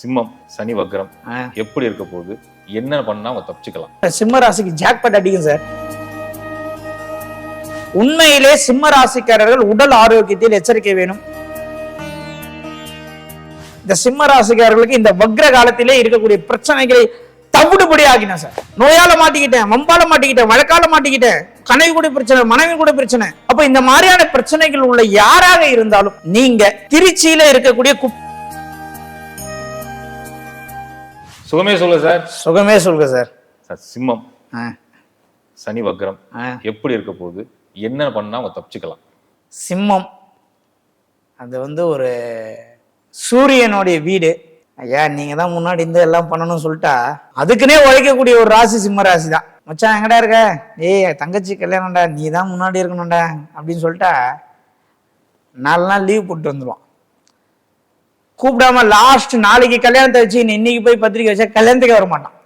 சிம்மம் சனி வக்ரம். எப்படி இருக்க போகுது? என்ன பண்ணா அவங்க தப்பிச்சுக்கலாம். சிம்ம ராசிக்கு ஜாக்பாட் அடிக்கும் சார். உண்மையிலே சிம்ம ராசிக்காரர்கள் உடல் ஆரோக்கியத்தில் எச்சரிக்கை வேணும். இந்த சிம்ம ராசிக்காரர்களுக்கு இந்த வக்ர காலத்திலே இருக்கக்கூடிய பிரச்சனைகளை தவிடுபடி ஆகினேன் சார். நோயால மாட்டிக்கிட்டேன் வம்பால மாட்டிக்கிட்டேன் வழக்கால மாட்டிக்கிட்டேன் கனவு கூட பிரச்சனை மனைவி கூட பிரச்சனை. அப்ப இந்த மாதிரியான பிரச்சனைகள் உள்ள யாராக இருந்தாலும் நீங்க திருச்சியில இருக்கக்கூடிய குப் சுகமே சொல்லு சார். சுகமே சொல்லுங்க சார். சார் சிம்மம் சனி வக்ரம். எப்படி இருக்க போகுது? என்ன பண்ணா அவங்க தப்பிச்சுக்கலாம்? சிம்மம். அது வந்து ஒரு சூரியனுடைய வீடு. ஐயா நீங்க தான் முன்னாடி இருந்து எல்லாம் பண்ணணும்னு சொல்லிட்டா அதுக்குன்னே உழைக்கக்கூடிய ஒரு ராசி சிம்ம ராசி தான் மச்சான் எங்கடா இருக்க? ஏய் தங்கச்சி கல்யாணம்டா நீ தான் முன்னாடி இருக்கணும்டா அப்படின்னு சொல்லிட்டா நாலு நாள் லீவ் போட்டு வந்துடுவான் கூப்பிடாம லாஸ்ட் நாளைக்கு கல்யாணத்தை வச்சு இன்னைக்கு போய் பத்திரிக்கை வச்சா கல்யாணத்துக்கு வர மாட்டான்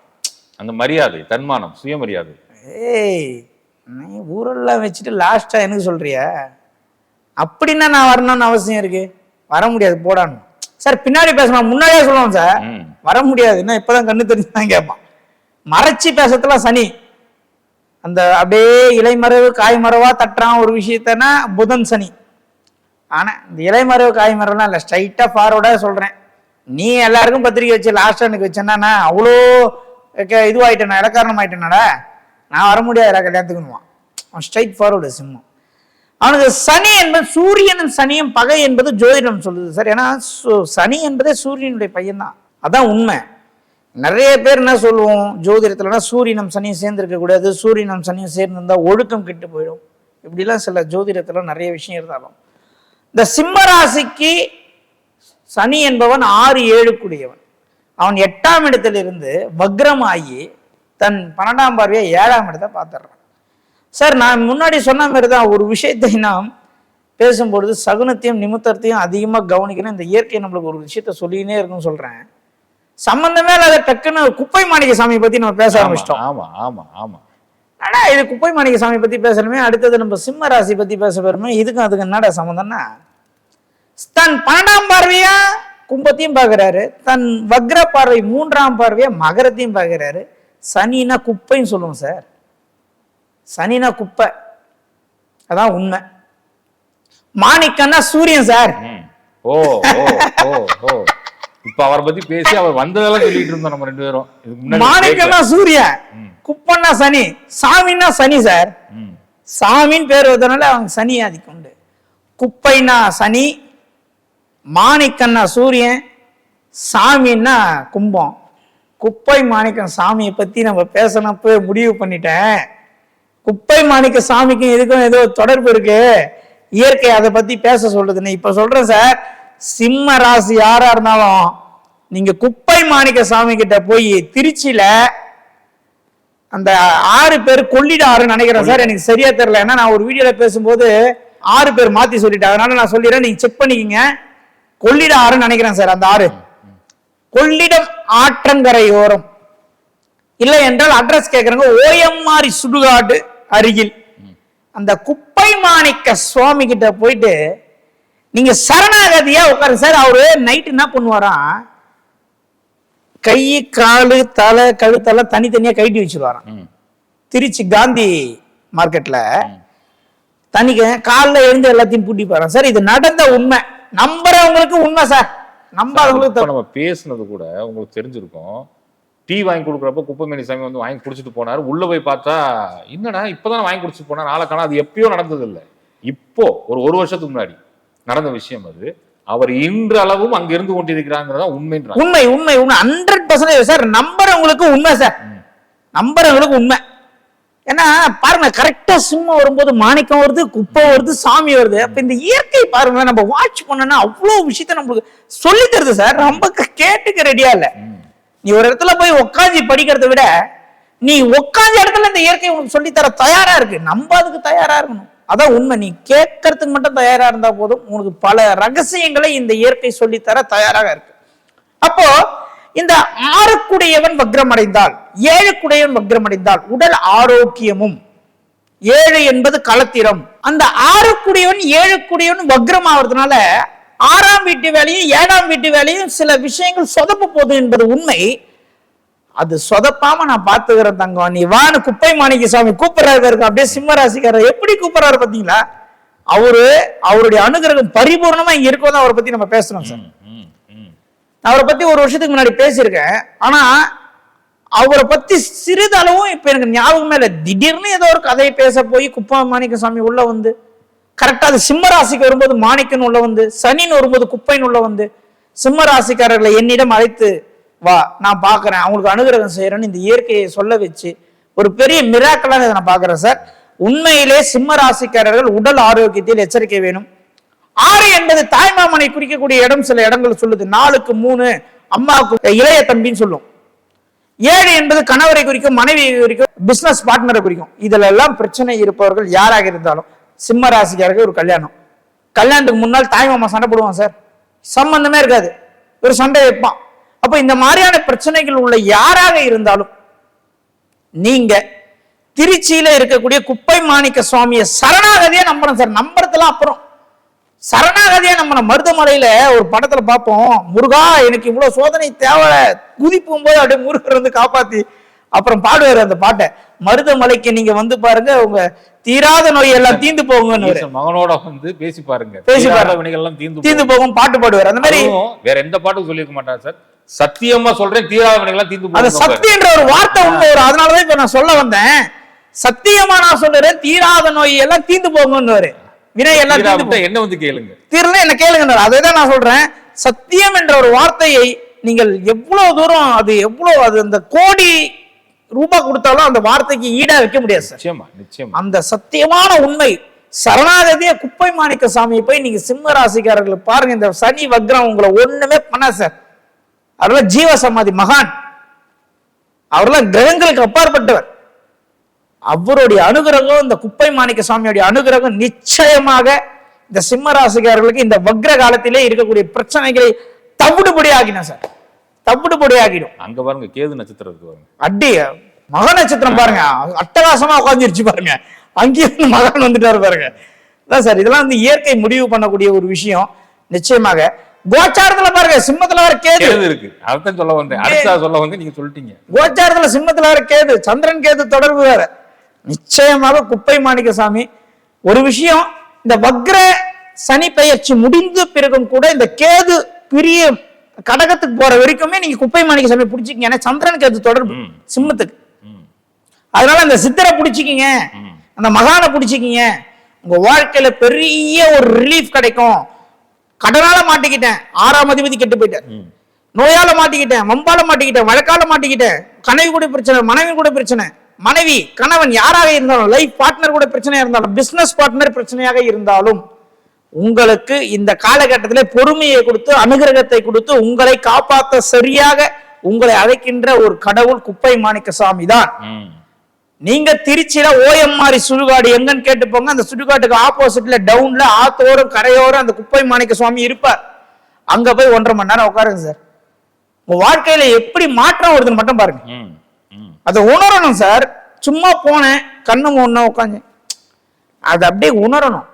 அந்த மரியாதை தன்மானம் சுயமரியாதை. ஏய் நீ ஊரெல்லாம் வச்சுட்டு லாஸ்டா எனக்கு சொல்றிய? அப்படின்னா நான் வரணும்னு அவசியம் இருக்கு. வர முடியாது போடான்னு. சார் பின்னாடி பேசலாம் முன்னாடியே சொல்லுவோம் சார். வர முடியாது என்ன இப்பதான் கண்ணு தெரிஞ்சு தான் கேட்பான். மறைச்சி பேசத்துலாம் சனி. அந்த அப்படியே இலைமறைவு காய்மறைவா தட்டுறான் ஒரு விஷயத்தனா புதன் சனி. ஆனால் இந்த இலைமறைவு காய்மரம்லாம் இல்லை ஸ்ட்ரைட்டாக ஃபார்வர்டாக சொல்கிறேன் நீ எல்லாருக்கும் பத்திரிக்கை வச்சு லாஸ்ட் எனக்கு வச்சேன்னா நான் அவ்வளோ க- இதுவாயிட்டேனா இலக்காரணம் ஆயிட்டேனாடா நான் வர முடியாது கல்யாணத்துக்குன்னுவான். அவன் ஸ்ட்ரைட் ஃபார்வர்டு சிம்மம். அவனுக்கு சனி என்பது சூரியனும் சனியும் பகை என்பது ஜோதிடம் சொல்லுது சார் ஏன்னா சனி என்பதே சூரியனுடைய பையன்தான். அதான் உண்மை. நிறைய பேர் என்ன சொல்லுவோம் ஜோதிடத்துலனா சூரியனும் சனியும் சேர்ந்துருக்க கூடாது சூரியனும் சனியும் சேர்ந்திருந்தா ஒழுக்கம் கெட்டு போயிடும். இப்படிலாம் சில ஜோதிடத்துல நிறைய விஷயம் இருந்தாலும். இந்த சிம்ம ராசிக்கு சனி என்பவன் ஆறு ஏழுக்குரியவன் அவன் எட்டாம் இடத்திலிருந்து வக்ரமாகி தன் பன்னெண்டாம் பார்வையை ஏழாம் இடத்தை பார்த்துடுறான். சார் நான் முன்னாடி சொன்ன மாதிரி தான் ஒரு விஷயத்தை நாம் பேசும்பொழுது சகுனத்தையும் நிமித்தத்தையும் அதிகமாக கவனிக்கணும். இந்த இயற்கை நம்மளுக்கு ஒரு விஷயத்த சொல்லினே இருக்குன்னு சொல்றேன். சம்பந்தமே இல்லாத டக்குன்னு குப்பை மாணிக்க சாமி பத்தி நம்ம பேச ஆரம்பிச்சிட்டோம். ஆமா ஆமா ஆமா. அடா இது குப்பை மாணிக்க சாமி பத்தி பேசணுமே அடுத்தது நம்ம சிம்ம ராசி பத்தி பேச போறோமே இதுக்கும் அதுக்கு என்னடா சம்மந்தம்னா? தன் பன்னெண்டாம் பார்வையா கும்பத்தையும் பாக்குறாரு தன் வக்ர பார்வை மூன்றாம் பார்வையா மகரத்தையும் பாக்குறாரு சனினா குப்பைன்னு சொல்லுவோம் சார். சனினா குப்பை. அதான் உண்மை. மாணிக்கன்னா சூரியன் சார். ஓ ஓ ஓ. இப்ப அவரை பத்தி பேசி அவர் வந்ததெல்லாம் சொல்லிட்டு இருந்தோம் நம்ம ரெண்டு பேரும். இதுக்கு முன்னாடி மாணிக்கன்னா சூரியன் ம். குப்பன்னா சனி சாமின்னா சனி சார். சாமின்னு பேர் வந்ததுனால அவங்க சனி ஆதிக்கம் உண்டு குப்பைனா சனி மாணிக்கன்னா சூரியன் சாமின்னா கும்பம். குப்பை மாணிக்கம் சாமியை பத்தி நம்ம பேசணும்ப்ப முடிவு பண்ணிட்டேன். குப்பை மாணிக்க சாமிக்கும் இதுக்கும் ஏதோ தொடர்பு இருக்கு. இயற்கை அதை பத்தி பேச சொல்லுதுன்னு இப்ப சொல்றேன் சார் சிம்ம ராசி யாரா இருந்தாலும் நீங்க குப்பை மாணிக்க சாமி கிட்ட போய் திருச்சியில அந்த ஆறு பேர் கொள்ளிட ஆறுன்னு நினைக்கிறேன் சார். எனக்கு சரியா தெரியல. ஏன்னா நான் ஒரு வீடியோல பேசும்போது ஆறு பேர் மாத்தி சொல்லிட்டேன். அதனால நான் சொல்லிடுறேன். நீங்க செக் பண்ணிக்கங்க. கொள்ளிட ஆறுன்னு நினைக்கிறேன் சார் அந்த ஆறு. கொள்ளிடம் ஆற்றங்கரை ஓரம் இல்லை என்றால் அட்ரஸ் கேட்கறவங்க ஓஎம்ஆர் சுடுகாடு அருகில். அந்த குப்பை மாணிக்க சுவாமி கிட்ட போயிட்டு நீங்க சரணாகதியா உட்காருங்க. சார் அவரு நைட் என்ன பண்ணுவாராம் கை காலு தலை கழுத்தெல்லாம் தனித்தனியா கழட்டி வச்சிருவாராம். திருச்சி காந்தி மார்க்கெட்ல தனிக்க காலில் எழுந்து எல்லாத்தையும் பூட்டி போறான் சார் இது நடந்த உண்மை. நம்புறவங்களுக்கு உண்மை சார். நம்பாதவங்களுக்கு. நம்ம பேசுனது கூட உங்களுக்கு தெரிஞ்சிருக்கும். டீ வாங்கி கொடுக்குறப்ப குப்பைமேனி சாமி வந்து வாங்கி குடிச்சிட்டு போனாரு. உள்ள போய் பார்த்தா என்னடா இப்பதான் வாங்கி குடிச்சிட்டு போனார்? ஆளை காணோம். அது எப்பயோ நடந்தது இல்ல இப்போ ஒரு ஒரு வருஷத்துக்கு முன்னாடி. நடந்த விஷயம் அது. அவர் இன்று அளவும் அங்க இருந்து கொண்டிருக்கிறாங்கிறதா உண்மைன்றாங்க. உண்மை உண்மை உண்மை. ஹண்ட்ரட் பர்சன்டேஜ் சார் நம்புறவங்களுக்கு உண்மை சார் நம்புறவங்களுக்கு உண்மை. ஏன்னா பாருங்க கரெக்டா சிம்மம் வரும்போது மாணிக்கம் வருது குப்பை வருது சாமி வருது. அப்ப இந்த இயற்கை பாருங்க நம்ம வாட்ச் பண்ணோம்னா அவ்வளவு விஷயத்த நம்மளுக்கு சொல்லி தருது சார் நம்ம கேட்டுக்க ரெடியா இல்ல. நீ ஒரு இடத்துல போய் உட்காந்து படிக்கிறதை விட நீ உட்காந்த இடத்துல இந்த இயற்கை உனக்கு சொல்லி தர தயாரா இருக்கு. நம்ம அதுக்கு தயாரா இருக்கணும். அதான் உண்மை. நீ கேட்கறதுக்கு மட்டும் தயாரா இருந்தா போதும். உனக்கு பல ரகசியங்களை இந்த இயற்கை சொல்லித்தர தர தயாராக இருக்கு. அப்போ இந்த ஆறுக்குடையவன் வக்ரமடைந்தால் ஏழுக்குடையவன் வக்ரமடைந்தால் உடல் ஆரோக்கியமும் ஏழு என்பது களத்திரம். அந்த ஆறுக்குடையவன் ஏழுக்குடையவன் வக்ரம் ஆவறதுனால ஆறாம் வீட்டு வேலையும் ஏழாம் வீட்டு வேலையும் சில விஷயங்கள் சொதப்பு போகுது என்பது உண்மை. அது சொதப்பாம நான் பாத்துக்கிறேன் தங்கம். நீ வான்னு குப்பை மாணிக்க சாமி கூப்பிடுறாரு பாருங்க. அப்படியே சிம்ம ராசிக்காரர் எப்படி கூப்பிடுறாரு பாத்தீங்களா அவரு அவருடைய அனுகிரகம் பரிபூர்ணமா இங்க இருக்கோம் அவரை பத்தி நம்ம பேசுறோம் சார். அவரை பத்தி ஒரு வருஷத்துக்கு முன்னாடி பேசியிருக்கேன். ஆனா அவரை பத்தி சிறிதளவும் இப்ப எனக்கு ஞாபகமே இல்லை. திடீர்னு ஏதோ ஒரு கதையை பேச போய் குப்பா மாணிக்க சாமி உள்ள வந்து கரெக்டா அது சிம்ம ராசிக்கு வரும்போது மாணிக்கன் உள்ள வந்து சனின்னு வரும்போது குப்பைன்னு உள்ள வந்து சிம்ம ராசிக்காரர்களை என்னிடம் அழைத்து வா நான் பார்க்குறேன். அவங்களுக்கு அனுகிரகம் செய்கிறேன்னு இந்த இயற்கையை சொல்ல வச்சு ஒரு பெரிய மிராக்கலாக இதை நான் பார்க்குறேன் சார் உண்மையிலே சிம்ம ராசிக்காரர்கள் உடல் ஆரோக்கியத்தில் எச்சரிக்கை வேணும். ஆறு என்பது தாய்மாமனை குறிக்கக்கூடிய இடம். சில இடங்கள் சொல்லுது நாலுக்கு மூணு அம்மாவுக்கு இளைய தம்பின்னு சொல்லும். ஏழு என்பது கணவரை குறிக்கும் மனைவியை குறிக்கும் பிசினஸ் பார்ட்னரை குறிக்கும். இதுல எல்லாம் பிரச்சனை இருப்பவர்கள் யாராக இருந்தாலும் சிம்ம ராசிக்காரர்கள் ஒரு கல்யாணம். கல்யாணத்துக்கு முன்னால் தாய்மாமா சண்டை போடுவான் சார் சம்பந்தமே இருக்காது. ஒரு சண்டை வைப்பான். அப்ப இந்த மாதிரியான பிரச்சனைகள் உள்ள யாராக இருந்தாலும் நீங்க திருச்சியில இருக்கக்கூடிய குப்பை மாணிக்க சுவாமியை சரணாகதியா நம்பணும் சார். நம்புறதுலாம் அப்புறம். சரணாகதியா நம்ம மருதமலையில ஒரு படத்துல பார்ப்போம். முருகா எனக்கு இவ்வளவு சோதனை தேவை. குதிப்பும் போது அப்படியே முருகர் வந்து காப்பாத்தி அப்புறம் பாடுவாரு அந்த பாட்டை. மருதமலைக்கு நீங்க வந்து பாருங்க உங்க தீராத நோய் எல்லாம் தீந்து போகுங்கன்னு மகனோட வந்து பேசி பாருங்க. பேசி பாருங்க. எல்லாம் தீந்து தீந்து போகும். பாட்டு பாடுவார். அந்த மாதிரி வேற எந்த பாட்டுக்கும் சொல்லியிருக்க மாட்டார் சார். சத்தியமா சொல்றேன் தீராத வினைகள் எல்லாம் தீந்து போகும் சத்தியன்ற ஒரு வார்த்தை உண்மை வரும். அதனாலதான் இப்ப நான் சொல்ல வந்தேன். சத்தியமா நான் சொல்றேன் தீராத நோய் எல்லாம் தீந்து போகும்னு வினை எல்லாம் தீந்து என்ன வந்து கேளுங்க. தீரல என்ன கேளுங்க அதை தான் நான் சொல்றேன். சத்தியம் என்ற ஒரு வார்த்தையை நீங்கள் எவ்வளவு தூரம் அது எவ்வளவு அது அந்த கோடி ரூபாய் கொடுத்தாலும் அந்த வார்த்தைக்கு ஈடா வைக்க முடியாது சார். நிச்சயமா நிச்சயமா. அந்த சத்தியமான உண்மை சரணாகதிய குப்பை மாணிக்க சாமியை போய் நீங்க சிம்ம ராசிக்காரர்களை பாருங்க இந்த சனி வக்ரம் உங்களை ஒண்ணுமே பண்ணா சார். அவரெல்லாம் ஜீவ சமாதி மகான். அவரெல்லாம் கிரகங்களுக்கு அப்பாற்பட்டவர். அவருடைய அனுகிரகம் இந்த குப்பை மாணிக்க சாமியுடைய அனுகிரகம் நிச்சயமாக இந்த சிம்ம ராசிக்காரர்களுக்கு இந்த வக்ர காலத்திலே இருக்கக்கூடிய பிரச்சனைகளை தவிடுபடி ஆகிடும் சார். தவிடுபடி ஆகிடும் அங்க பாருங்க கேது நட்சத்திரம் இருக்கு பாருங்க. அடி மக நட்சத்திரம் பாருங்க. அட்டகாசமா உட்காந்துருச்சு பாருங்க. அங்கேயும் வந்து மகன் வந்துட்டாரு பாருங்க. அதான் சார் இதெல்லாம் வந்து இயற்கை முடிவு பண்ணக்கூடிய ஒரு விஷயம். நிச்சயமாக. கோச்சாரத்துல பாருங்க சிம்மத்துல வர கேது. இருக்கு. அதான் சொல்ல வந்தேன். அடுத்தா சொல்ல வந்து நீங்க சொல்லிட்டீங்க. கோச்சாரத்துல சிம்மத்துல வர கேது. சந்திரன் கேது தொடர்பு வேற. நிச்சயமாக குப்பை மாணிக்க சாமி ஒரு விஷயம் இந்த வக்ர சனி பெயர்ச்சி முடிந்த பிறகும் கூட இந்த கேது பிரிய கடகத்துக்கு போற வரைக்குமே நீங்க குப்பை மாணிக்க சாமி பிடிச்சிக்கங்க. ஏன்னா சந்திரன் கேது தொடர்பு. சிம்மத்துக்கு. அதனால அந்த சித்தரை பிடிச்சிக்கிங்க. அந்த மகானை பிடிச்சிக்கிங்க. உங்க வாழ்க்கையில பெரிய ஒரு ரிலீஃப் கிடைக்கும். கடனால மாட்டிக்கிட்டேன். ஆறாம் அதிபதி கெட்டு போயிட்டேன். நோயால மாட்டிக்கிட்டேன். வம்பால மாட்டிக்கிட்டேன். வழக்கால மாட்டிக்கிட்டேன். கனவு கூட பிரச்சனை மனைவி கூட பிரச்சனை. மனைவி கணவன் யாராக இருந்தாலும் லைஃப் பார்ட்னர் கூட பிரச்சனையா இருந்தாலும் பிசினஸ் பார்ட்னர் பிரச்சனையாக இருந்தாலும் உங்களுக்கு இந்த காலகட்டத்திலே பொறுமையை கொடுத்து அனுகிரகத்தை கொடுத்து உங்களை காப்பாற்ற சரியாக உங்களை அழைக்கின்ற ஒரு கடவுள் குப்பை மாணிக்க சாமி தான். நீங்க திருச்சியில ஓஎம்ஆர் சுடுகாடு எங்கன்னு கேட்டு போங்க. அந்த சுடுகாட்டுக்கு ஆப்போசிட்ல டவுன்ல ஆத்தோரம் கரையோரம் அந்த குப்பை மாணிக்க சுவாமி இருப்பார். அங்க போய் ஒன்றரை மணி நேரம் உட்காருங்க சார். உங்க வாழ்க்கையில எப்படி மாற்றம் வருதுன்னு மட்டும் பாருங்க. அதை உணரணும் சார். சும்மா போனேன் கண்ணு மூணு உட்காந்து. அதை அப்படியே உணரணும்.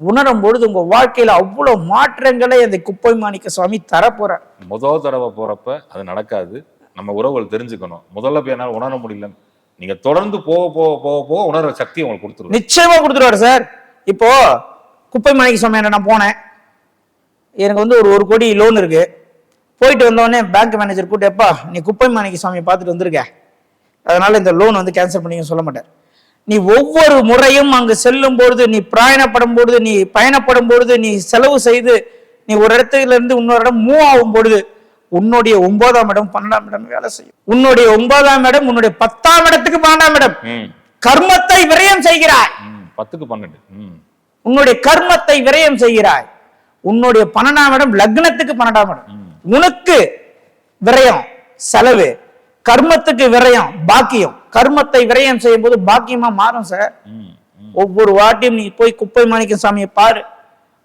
உணரும் பொழுது உங்க வாழ்க்கையில அவ்வளவு மாற்றங்களை அந்த குப்பை மாணிக்க சுவாமி தரப்போறார். முதல் தடவை போறப்ப அது நடக்காது. நம்ம உறவுகள் தெரிஞ்சுக்கணும். முதல்ல போய் என்னால உணர முடியல நீங்க தொடர்ந்து போக போக போக போக உணர்வு சக்தி உங்களுக்கு கொடுத்துருவோம் நிச்சயமா கொடுத்துருவாரு சார். இப்போ குப்பை மாணிக்க சொன்ன நான் போனேன். எனக்கு வந்து ஒரு ஒரு கோடி லோன் இருக்கு. போயிட்டு வந்தோடனே பேங்க் மேனேஜர் கூட்டு எப்பா நீ குப்பை மாணிக்க சுவாமியை பார்த்துட்டு வந்திருக்க. அதனால இந்த லோன் வந்து கேன்சல் பண்ணிக்க சொல்ல மாட்டார். நீ ஒவ்வொரு முறையும் அங்கு செல்லும் பொழுது நீ பிரயாணப்படும் பொழுது நீ பயணப்படும் பொழுது நீ செலவு செய்து நீ ஒரு இடத்துல இருந்து இன்னொரு இடம் மூவ் ஆகும் பொழுது உன்னுடைய ஒன்பதாம் இடம் பன்னெண்டாம் இடம் வேலை செய்யும். உன்னுடைய ஒன்பதாம் இடம் உன்னுடைய பத்தாம் இடத்துக்கு பன்னெண்டாம் இடம். கர்மத்தை விரயம் செய்கிறாய். பத்துக்கு பன்னெண்டு. உன்னுடைய கர்மத்தை விரயம் செய்கிறாய். உன்னுடைய பன்னெண்டாம் இடம் லக்னத்துக்கு பன்னெண்டாம் இடம். உனக்கு விரயம் செலவு. கர்மத்துக்கு விரயம் பாக்கியம். கர்மத்தை விரயம் செய்யும் போது பாக்கியமா மாறும் சார். ஒவ்வொரு வாட்டியும் நீ போய் குப்பை மாணிக்க சாமியை பாரு.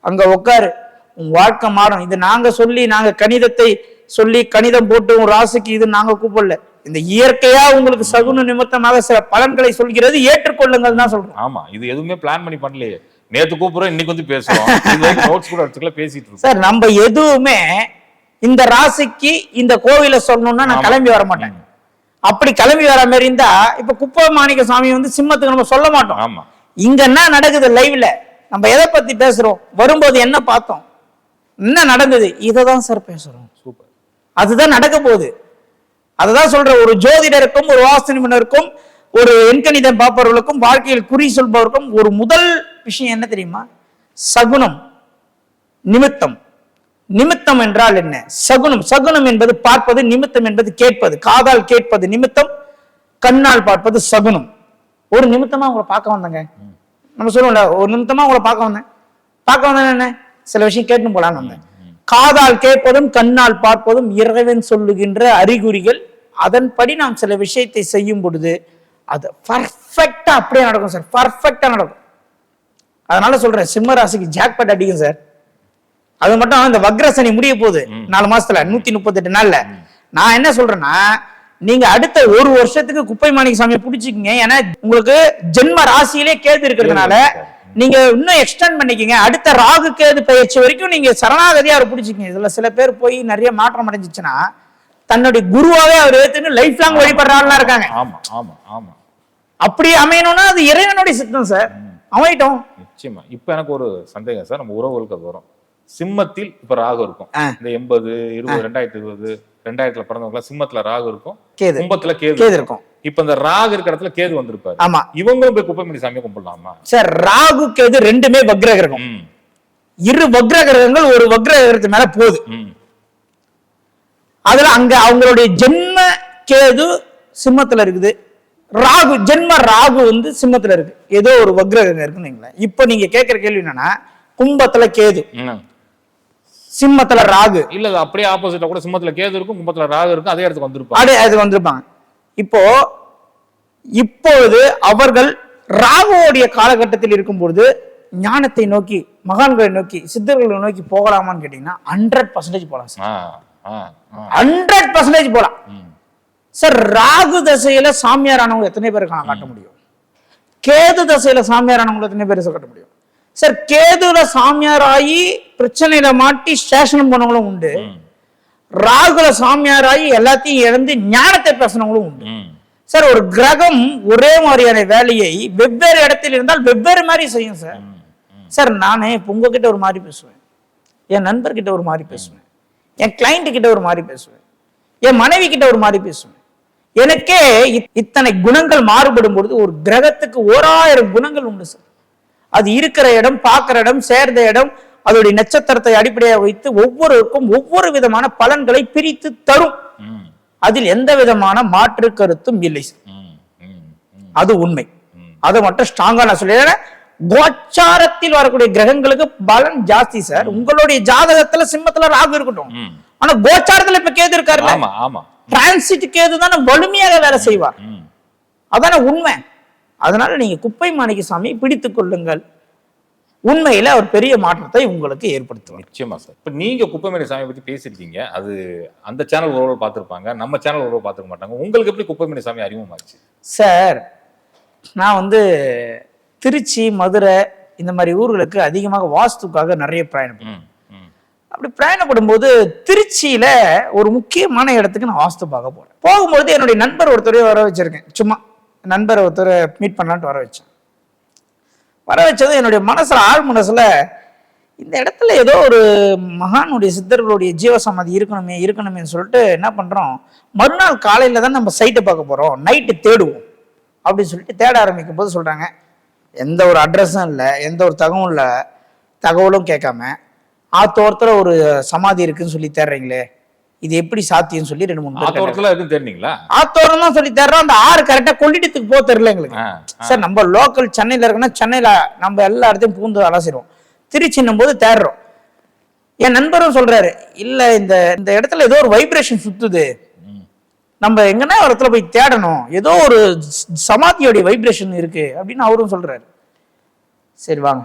அங்க உட்காரு உன் வாழ்க்கை மாறும். இது நாங்க சொல்லி நாங்க கணிதத்தை சொல்லி கணிதம் போட்டு உன் ராசிக்கு இது நாங்க கூப்பிடல. இந்த இயற்கையா உங்களுக்கு சகுன நிமித்தமாக சில பலன்களை சொல்கிறது ஏற்றுக்கொள்ளுங்கள் தான் சொல்றோம். ஆமா இது எதுவுமே பிளான் பண்ணி பண்ணலையே. நேத்து கூப்பிடுறோம் இன்னைக்கு வந்து பேசுறோம். நோட்ஸ் கூட எடுத்துக்கல பேசிட்டு இருக்கோம். சார் நம்ம எதுவுமே இந்த ராசிக்கு இந்த கோவில சொல்லணும்னா நான். கிளம்பி வர மாட்டேன். அப்படி கிளம்பி வர மாதிரி இருந்தா இப்ப குப்பை மாணிக்க சாமி வந்து சிம்மத்துக்கு நம்ம சொல்ல மாட்டோம். ஆமா. இங்க என்ன நடக்குது லைவ்ல நம்ம எதை பத்தி பேசுறோம்? வரும்போது என்ன பார்த்தோம்? என்ன நடந்தது? இதை தான் சார் பேசுறோம் சூப்பர் அதுதான் நடக்க போகுது. அதுதான் சொல்ற ஒரு ஜோதிடருக்கும் ஒரு வாஸ்து நிபுணருக்கும் ஒரு எண்கணிதம் பார்ப்பவர்களுக்கும் வாழ்க்கையில் குறி சொல்பவருக்கும் ஒரு முதல் விஷயம் என்ன தெரியுமா? சகுனம் நிமித்தம். நிமித்தம் என்றால் என்ன? சகுனம். சகுனம் என்பது பார்ப்பது நிமித்தம் என்பது கேட்பது. காதால் கேட்பது நிமித்தம் கண்ணால் பார்ப்பது சகுனம். ஒரு நிமித்தமா உங்களை பார்க்க வந்தேங்க. நம்ம சொல்லுவோம்ல ஒரு நிமித்தமா உங்களை பார்க்க வந்தேன். பார்க்க வந்தேன் என்ன? சில விஷயம் கேட்டு போலான்னு வந்தேன். காதால் கேட்பதும் கண்ணால் பார்ப்பதும் இறைவன் சொல்லுகின்ற அறிகுறிகள். அதன்படி நாம் சில விஷயத்தை செய்யும் பொழுது அது பர்ஃபெக்டா அப்படியே நடக்கும் சார். பர்ஃபெக்டா நடக்கும். அதனால சொல்றேன் சிம்ம ராசிக்கு ஜாக்பாட் அடிக்கும் சார். அது மட்டும் இந்த வக்ரசனி முடிய போகுது. நாலு மாசத்துல நூத்தி முப்பத்தெட்டு நாள்ல நான் என்ன சொல்றேன்னா நீங்க அடுத்த ஒரு வருஷத்துக்கு குப்பை மாணிக்க சாமியை பிடிச்சிக்கங்க. ஏன்னா உங்களுக்கு ஜென்ம ராசியிலே கேது இருக்கிறதுனால நீங்க இன்னும் எக்ஸ்டெண்ட் பண்ணிக்கங்க. அடுத்த ராகு கேது பயிற்சி வரைக்கும் நீங்க சரணாகதியா அவர் பிடிச்சிக்கங்க. இதுல சில பேர் போய் நிறைய மாற்றம் அடைஞ்சிச்சுன்னா தன்னுடைய குருவாவே அவர் ஏத்துன்னு லைஃப் லாங் வழிபடுற ஆள்லாம் இருக்காங்க. ஆமா ஆமா ஆமா. அப்படி அமையணும்னா அது இறைவனுடைய சித்தம் சார். அமையட்டும். நிச்சயமா. இப்ப எனக்கு ஒரு சந்தேகம் சார். நம்ம உறவுகளுக்கு அது வரும். சிம்மத்தில் இப்ப ராகு இருக்கும். இந்த எண்பது இருபது ரெண்டாயிரத்தி இருபது ரெண்டாயிரத்துல பிறந்தவங்க சிம்மத்துல ராகு இருக்கும். கும்பத்துல கேது இருக்கும். இப்ப இந்த ராகு இருக்கிற இடத்துல கேது வந்திருப்பாரு. ஆமா. இவங்களும் போய் குப்பைமணி சாமியை கும்பிடலாமா? சார் ராகு கேது ரெண்டுமே வக்ர கிரகம். ம். இரு வக்ர கிரகங்கள் ஒரு வக்ர கிரகத்து மேல போகுது. அதுல அங்க அவங்களுடைய ஜென்ம கேது சிம்மத்துல இருக்குது. ராகு ஜென்ம ராகு வந்து சிம்மத்துல இருக்கு. ஏதோ ஒரு வக்ர கிரகம் இருக்குன்னு. இப்போ நீங்க கேட்கிற கேள்வி என்னன்னா கும்பத்துல கேது. சிம்மத்துல ராகு. இல்ல அப்படியே ஆப்போசிட்டா கூட சிம்மத்துல கேது இருக்கும் கும்பத்துல ராகு இருக்கும் அதே இடத்துக்கு வந்திருப்பாங்க. அது வந்திருப்பாங்க. இப்போ இப்பொழுது அவர்கள் ராகுவோடைய காலகட்டத்தில் இருக்கும் பொழுது ஞானத்தை நோக்கி மகான்களை நோக்கி சித்தர்களை நோக்கி போகலாமான்னு கேட்டீங்கன்னா ஹண்ட்ரட் பர்சன்டேஜ் போலாம் சார். ஹண்ட்ரட் பர்சன்டேஜ் ராகு தசையில சாமியார் ஆனவங்க எத்தனை பேர் கா- காட்ட முடியும்? கேது தசையில சாமியார் ஆனவங்க எத்தனை பேர் காட்ட முடியும்? சார் கேதுல சாமியார் ஆகி பிரச்சனையில மாட்டி ஸ்டேஷன் போனவங்களும் உண்டு. ராகுல சாமியார் ஆகி எல்லாத்தையும் இழந்து ஞானத்தை பேசினவங்களும் உண்டு. சார் ஒரு கிரகம் ஒரே மாதிரியான வேலையை வெவ்வேறு இடத்தில் இருந்தால் வெவ்வேறு மாதிரி செய்யும் சார். சார் நானே இப்போ உங்ககிட்ட ஒரு மாதிரி பேசுவேன். என் நண்பர்கிட்ட ஒரு மாதிரி பேசுவேன். என் கிளைண்ட் கிட்ட ஒரு மாதிரி பேசுவேன். என் மனைவி கிட்ட ஒரு மாதிரி பேசுவேன். எனக்கே இத்- இத்தனை குணங்கள் மாறுபடும் பொழுது ஒரு கிரகத்துக்கு ஓராயிரம் குணங்கள் உண்டு சார். அது இருக்கிற இடம் பார்க்கிற இடம் சேர்ந்த இடம் அதோடைய நட்சத்திரத்தை அடிப்படையாக வைத்து ஒவ்வொருவருக்கும் ஒவ்வொரு விதமான பலன்களை பிரித்து தரும். அதில் எந்த விதமான மாற்று கருத்தும் இல்லை. அது உண்மை. அதை மட்டும் ஸ்ட்ராங்கா நான் சொல்லிடுறேன். கோச்சாரத்தில் வரக்கூடிய கிரகங்களுக்கு பலன் ஜாஸ்தி சார். உங்களுடைய ஜாதகத்துல சிம்மத்துல ராகு இருக்கட்டும். ஆனா கோச்சாரத்துல இப்ப கேது ஆமா டிரான்சிட் கேது தானே வலிமையாக வேலை செய்வார். அதானே உண்மை. அதனால நீங்க குப்பை மாணிக்க சாமி பிடித்துக் கொள்ளுங்கள். உண்மையில அவர் பெரிய மாற்றத்தை உங்களுக்கு ஏற்படுத்துவார். நிச்சயமா சார். இப்ப நீங்க குப்பைமேனி சாமியை பத்தி பேசியிருக்கீங்க. அது அந்த சேனல் உறவு பார்த்திருப்பாங்க. நம்ம சேனல் உறவு பார்த்துக்க மாட்டாங்க. உங்களுக்கு எப்படி குப்பைமேனி சாமி அறிமுகமாச்சு சார் நான் வந்து திருச்சி மதுரை இந்த மாதிரி ஊர்களுக்கு அதிகமாக வாஸ்துக்காக நிறைய பிரயாணம் அப்படி பிரயாணப்படும் போது திருச்சியில ஒரு முக்கியமான இடத்துக்கு நான் வாஸ்து பார்க்க போறேன். போகும்போது என்னுடைய நண்பர் ஒருத்தரையும் வர வச்சிருக்கேன். சும்மா நண்பர் ஒருத்தரை மீட் பண்ணலான்ட்டு வர வச்சேன். வர வச்சது என்னுடைய மனசில் ஆழ் மனசில் இந்த இடத்துல ஏதோ ஒரு மகானுடைய சித்தர்களுடைய ஜீவசமாதி இருக்கணுமே இருக்கணுமேன்னு சொல்லிட்டு என்ன பண்ணுறோம் மறுநாள் காலையில் தான் நம்ம சைட்டை பார்க்க போகிறோம் நைட்டு தேடுவோம். அப்படின்னு சொல்லிட்டு தேட ஆரம்பிக்கும் போது சொல்கிறாங்க எந்த ஒரு அட்ரஸும் இல்லை எந்த ஒரு தகவலும் இல்லை தகவலும் கேட்காம ஆத்தோரத்தில் ஒரு சமாதி இருக்குன்னு சொல்லி தேடுறீங்களே இது எப்படி சாத்தியம்னு சொல்லி ரெண்டு மூணு. ஆத்தோரத்துல இருக்குன்னு தெரிஞ்சீங்களா ஆத்தோரம் தான் சொல்லி தேடுறோம் அந்த ஆறு கரெக்டா கொள்ளிடத்துக்கு போக தெரியல எங்களுக்கு. சார் நம்ம லோக்கல் சென்னையில இருக்கோம்னா சென்னையில நம்ம எல்லா இடத்தையும் பூந்து அலசிடுவோம் திருச்சின்னும் போது தேடுறோம். என் நண்பரும் சொல்றாரு இல்ல இந்த இந்த இடத்துல ஏதோ ஒரு வைப்ரேஷன் சுத்துது. நம்ம எங்கன்னா ஒரு இடத்துல போய் தேடணும். ஏதோ ஒரு சமாதியோடைய வைப்ரேஷன் இருக்கு. அப்படின்னு அவரும் சொல்றாரு. சரி வாங்க.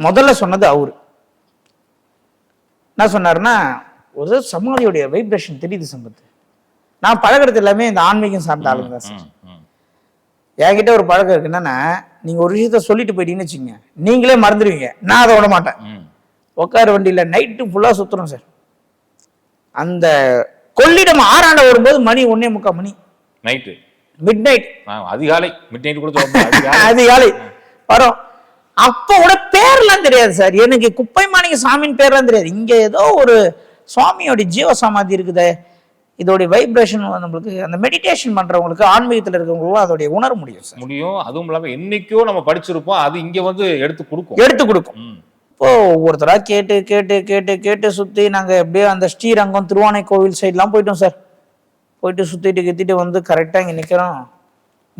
முதல்ல சொன்னது அவரு. என்ன சொன்னாருன்னா ஒரு சமாதியோடைய வைப்ரேஷன் தெரியுது சம்பத்து. நான் பழகிறது எல்லாமே இந்த ஆன்மீகம் சார்ந்த ஆளுங்க தான் சார். என்கிட்ட ஒரு பழக்கம் இருக்கு என்னன்னா நீங்க ஒரு விஷயத்த சொல்லிட்டு போயிட்டீங்கன்னு வச்சுங்க நீங்களே மறந்துடுவீங்க நான் அதை விட மாட்டேன். உட்கார வண்டியில நைட்டு ஃபுல்லா சுத்துறோம் சார். அந்த கொள்ளிடம் ஆறாண்ட வரும்போது மணி ஒன்னே முக்கால் மணி. நைட்டு மிட் நைட் அதிகாலை. மிட் நைட் கூட அதிகாலை. வரும். அப்ப கூட பேர்லாம் தெரியாது சார். எனக்கு குப்பை மாணிக்க சாமியின் பேர்லாம் தெரியாது. இங்க ஏதோ ஒரு சுவாமியோட ஜீவ சமாதி இருக்குதே. இதோடைய வைப்ரேஷன் நம்மளுக்கு அந்த மெடிடேஷன் பண்றவங்களுக்கு ஆன்மீகத்துல இருக்கவங்களுக்கும் அதோடைய உணர முடியும் சார். முடியும். அதுவும் இல்லாம என்னைக்கோ நம்ம படிச்சிருப்போம் அது இங்க வந்து எடுத்து கொடுக்கும். எடுத்து கொடுக்கும். இப்போ ஒவ்வொருத்தரா கேட்டு கேட்டு கேட்டு கேட்டு சுத்தி நாங்க எப்படியோ அந்த ஸ்ரீரங்கம் திருவானை கோவில் சைட்லாம் போயிட்டோம் சார். போயிட்டு சுத்திட்டு கித்திட்டு வந்து கரெக்டா இங்க நிக்கிறோம்.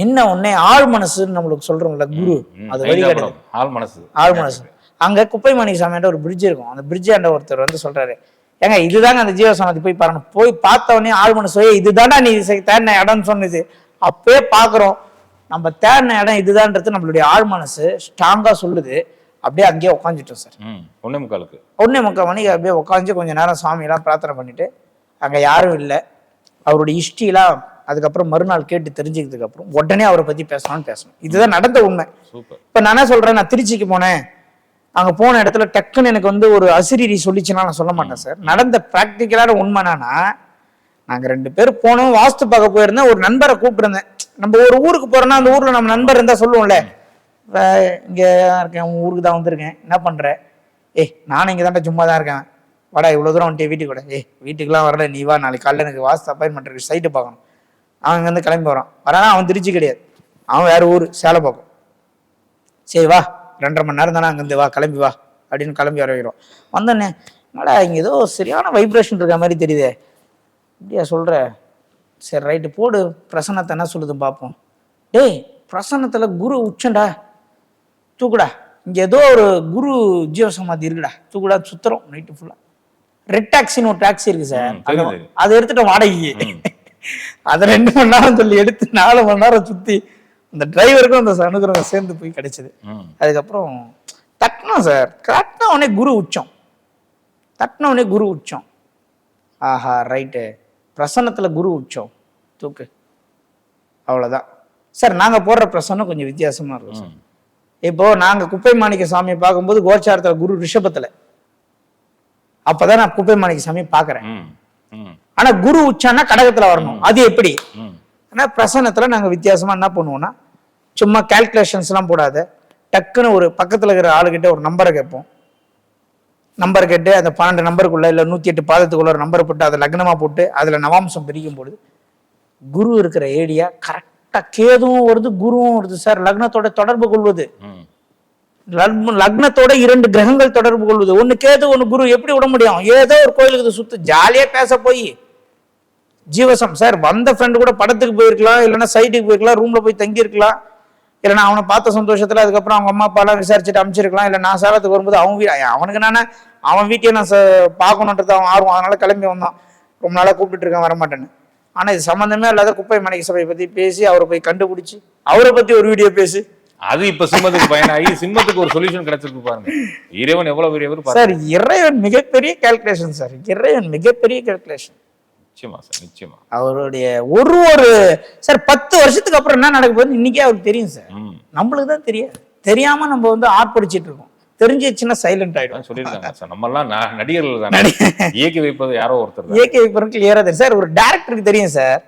நின்ன உடனே ஆழ் மனசுன்னு நம்மளுக்கு சொல்றோம்ல குரு. அது வழி கிடையாது ஐந்தாபுரம், ஆள் மனசு. ஆழ் மனசு. அங்க குப்பை மணி சாமியாண்ட ஒரு பிரிட்ஜ் இருக்கும். அந்த பிரிட்ஜ் ஆண்ட ஒருத்தர் வந்து சொல்றாரு ஏங்க இதுதாங்க அந்த ஜீவசமாதி போய் பாருங்க. போய் பார்த்த உடனே ஆழ் மனசு "ஏய், இதுதான்டா நீ தேடின இடம்னு சொன்னது. அப்பயே பாக்குறோம் நம்ம தேடின இடம் இதுதான்றது நம்மளுடைய ஆழ் மனசு ஸ்ட்ராங்கா சொல்லுது. அப்படியே அங்கேயே உட்காந்துட்டோம் சார். ஒன்னே முக்காலுக்கு. ஒன்னே முக்கால் மணிக்கு அப்படியே உட்காந்து கொஞ்ச நேரம் சாமியெல்லாம் பிரார்த்தனை பண்ணிட்டு அங்க யாரும் இல்லை. அவருடைய ஹிஸ்ட்ரிலாம் அதுக்கப்புறம் மறுநாள் கேட்டு தெரிஞ்சுக்கிறதுக்கு அப்புறம் உடனே அவரை பத்தி பேசணும்னு பேசணும். இதுதான் நடந்த உண்மை. இப்ப நான் என்ன சொல்றேன்? நான் திருச்சிக்கு போனேன். அங்கே போன இடத்துல டக்குன்னு எனக்கு வந்து ஒரு அசிரிரி சொல்லிச்சுன்னா நான் சொல்ல மாட்டேன் சார். நடந்த ப்ராக்டிக்கலான உண்மை என்னன்னா நாங்கள் ரெண்டு பேரும் போனோம் வாஸ்து பார்க்க போயிருந்தேன் ஒரு நண்பரை கூப்பிட்டுருந்தேன். நம்ம ஒரு ஊருக்கு போகிறோன்னா அந்த ஊரில் நம்ம நண்பர் இருந்தால் சொல்லுவோம்ல. இங்கே இருக்கேன் உன் ஊருக்கு தான் வந்திருக்கேன். என்ன பண்ணுற ஏய் நானும் இங்கே தான்டா சும்மா தான் இருக்கேன். வாடா இவ்வளோ தூரம் வந்துட்டு வீட்டுக்கு கூட ஏய் வீட்டுக்குலாம் வரல நீ வா நாளைக்கு காலையில் எனக்கு வாஸ்து அப்பாயின்மெண்ட் இருக்கு. சைட்டு பார்க்கணும். அவன் இங்கேருந்து கிளம்பி வரான். வரானா அவன் திருச்சி கிடையாது. அவன் வேறு ஊர் சேலை பார்க்கும். சரி வா. ரெண்டரை மணி நேரம் தானே அங்கேருந்து வா கிளம்பி வா அப்படின்னு கிளம்பி வர வைக்கிறோம் வந்தோடனே என்னடா இங்கே ஏதோ சரியான வைப்ரேஷன் இருக்க மாதிரி தெரியுதே. இப்படியா சொல்கிற சரி ரைட்டு போடு. பிரசன்னத்தை என்ன சொல்லுது பார்ப்போம். டேய் பிரசன்னத்தில் குரு உச்சண்டா? தூக்குடா. இங்கே ஏதோ ஒரு குரு ஜீவசமாதி இருக்குடா. தூக்குடா சுத்துறோம் நைட்டு ஃபுல்லாக ரெட் டாக்ஸின்னு ஒரு டாக்ஸி இருக்கு சார். அதை- அதை எடுத்துட்டோம் வாடகைக்கு. அதை ரெண்டு மணி நேரம் சொல்லி எடுத்து நாலு மணி நேரம் சுற்றி அந்த டிரைவருக்கும் அந்த அனுகிரகம் சேர்ந்து போய் கிடைச்சது. அதுக்கப்புறம் தட்டினோம் சார் தட்டின உடனே குரு உச்சம். தட்டின உடனே குரு உச்சம். ஆஹா ரைட்டு பிரசன்னத்தில் குரு உச்சம். தூக்கு. அவ்வளோதான் சார் நாங்கள் போடுற பிரசன்னம் கொஞ்சம் வித்தியாசமாக இருக்கும் சார் ம். இப்போ நாங்கள் குப்பை மாணிக்க சாமியை பார்க்கும்போது கோச்சாரத்தில் குரு ரிஷபத்தில். அப்பதான் நான் குப்பை மாணிக்க சாமியை பார்க்குறேன். ம். ம். ஆனா குரு உச்சான்னா கடகத்துல வரணும். அது எப்படி? ம் ஆனா பிரசன்னத்துல நாங்க வித்தியாசமா என்ன பண்ணுவோம்னா சும்மா கால்குலேஷன்ஸ் எல்லாம் போடாத. டக்குன்னு ஒரு பக்கத்துல இருக்கிற ஆளுகிட்ட ஒரு நம்பரை கேட்போம். நம்பர் கேட்டு அந்த பன்னெண்டு நம்பருக்குள்ள இல்ல நூத்தி எட்டு பாதத்துக்குள்ள ஒரு நம்பரை போட்டு அதை லக்னமா போட்டு அதுல நவாம்சம் பிரிக்கும் பொழுது குரு இருக்கிற ஏரியா கரெக்டா கேதுவும் வருது குருவும் வருது சார். லக்னத்தோட தொடர்பு கொள்வது. லக்னத்தோட இரண்டு கிரகங்கள் தொடர்பு கொள்வது. ஒண்ணு கேது ஒண்ணு குரு. எப்படி விட முடியும்? ஏதோ ஒரு கோயிலுக்கு சுத்து ஜாலியா பேச போய். ஜீவசம். சார் வந்த ஃப்ரெண்டு கூட படத்துக்கு போயிருக்கலாம் இல்லைன்னா சைட்டுக்கு போயிருக்கலாம் ரூம்ல போய் தங்கி இருக்கலாம் இல்லைன்னா அவனை பார்த்த சந்தோஷத்துல அதுக்கப்புறம் அவங்க அம்மா அப்பா எல்லாம் விசாரிச்சுட்டு அமைச்சிருக்கலாம். இல்லை நான் சேலத்துக்கு வரும்போது அவன் வீடு அவனுக்கு நானே அவன் வீட்டையும் நான் பார்க்கணுன்றது அவன் ஆர்வம். அதனால கிளம்பி வந்தான். ரொம்ப நாளா கூப்பிட்டு இருக்கேன் வரமாட்டேன்னு. ஆனா இது சம்பந்தமே இல்லாத குப்பை மணிக்கு சபையை பத்தி பேசி அவரை போய் கண்டுபிடிச்சு அவரை பத்தி ஒரு வீடியோ பேசி. அது இப்ப சிம்மத்துக்கு பயனாகி சிம்மத்துக்கு ஒரு சொல்யூஷன் கிடைச்சிருக்கு பாருங்க. இறைவன் எவ்வளவு பெரியவர் சார் இறைவன் மிகப்பெரிய கால்குலேஷன் சார். இறைவன் மிகப்பெரிய கால்குலேஷன் நிச்சயமா சார் நிச்சயமா. அவருடைய ஒரு ஒரு சார் பத்து வருஷத்துக்கு அப்புறம் என்ன நடக்க போகுதுன்னு இன்னைக்கே அவருக்கு தெரியும் சார். நம்மளுக்கு தான் தெரியாது. தெரியாம நம்ம வந்து ஆர்ப்பரிச்சிட்டு இருக்கோம். தெரிஞ்சிச்சுன்னா சைலண்ட் ஆயிடும் சொல்லியிருக்காங்க சார். நம்ம எல்லாம் நடிகர்கள் தானே. இயக்கி வைப்பது யாரோ ஒருத்தர் தான். ஏகே விபரம் கிளியரா தெரியும் சார் ஒரு டேரக்டருக்கு தெரியும் சார்.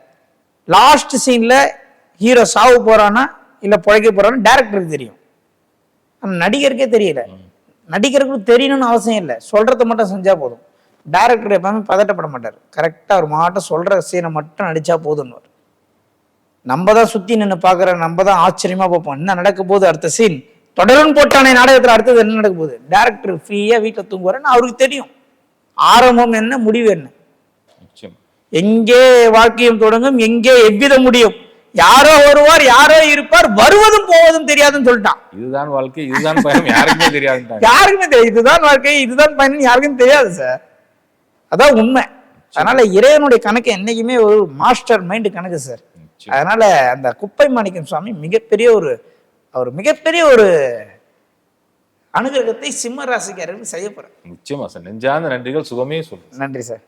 லாஸ்ட் சீன்ல ஹீரோ சாவு போறானா இல்ல பிழைக்க போறான்னு டேரக்டருக்கு தெரியும். ஆனா நடிகருக்கே தெரியல. நடிகருக்கு தெரியணும்னு அவசியம் இல்லை. சொல்றத மட்டும் செஞ்சா போதும். டேரக்டர் எப்பவுமே பதட்டப்பட மாட்டார். கரெக்டா ஒரு மாட்டம் சொல்ற சீனை மட்டும் நடிச்சா போதும்னு நம்ம தான் சுத்தி நின்று பாக்குற நம்ம தான் ஆச்சரியமா பார்ப்போம். என்ன நடக்க போகுது அடுத்த சீன் தொடரும் போட்டானே நாடகத்துல அடுத்தது என்ன நடக்க போகுது? டேரக்டர் ஃப்ரீயா வீட்டுல தூங்குவாருன்னு அவருக்கு தெரியும். ஆரம்பம் என்ன முடிவு என்ன? எங்கே வாழ்க்கையும் தொடங்கும் எங்கே எவ்வித முடியும்? யாரோ வருவார் யாரோ இருப்பார் வருவதும் போவதும் தெரியாதுன்னு சொல்லிட்டான். இதுதான் வாழ்க்கை இதுதான் பயணம் யாருக்குமே தெரியாதுன்ட்டாங்க. யாருக்குமே தெரியாது. இதுதான் வாழ்க்கை இதுதான் பயணம் யாருக்கும் தெரியாது சார் அதான் உண்மை. அதனால இறைவனுடைய கணக்கு என்னைக்குமே ஒரு மாஸ்டர் மைண்ட் கணக்கு சார். அதனால அந்த குப்பை மாணிக்கம் சுவாமி மிகப்பெரிய ஒரு அவர் மிகப்பெரிய ஒரு அனுகிரகத்தை சிம்ம ராசிக்காரர்கள் செய்ய போறார். நிச்சயமா சார் நெஞ்சார்ந்த நன்றிகள் சுகமே சொல்லுங்க நன்றி சார்